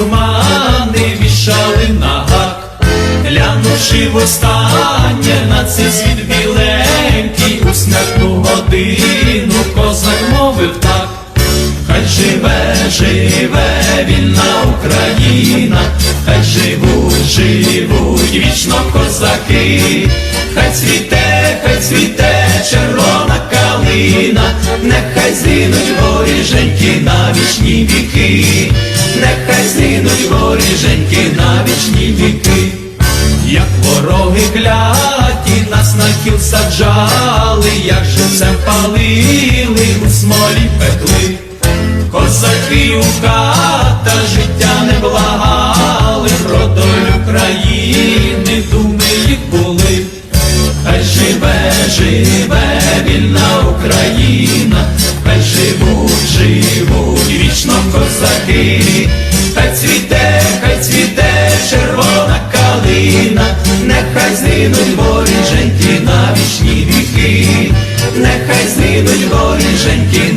гурмани вішали на гак, глянувши востаннє на це світ біленький, у смертну годину козак мовив так, хай живе, живе вільна Україна, хай живуть, живуть вічно козаки, хай цвіте, хай цвіте, червона калина, нехай зінуть воріженьки на вічні віки нехай згинуть воріженьки на вічні віки. Як вороги кляті нас на кіл саджали, як живцем палили, у смолі пекли. Козаки у хата життя не благали, про долю країни думи їх були. Хай живе, живе вільна Україна, нехай горі, женьки на вічні віки, нехай згинуть воріженьки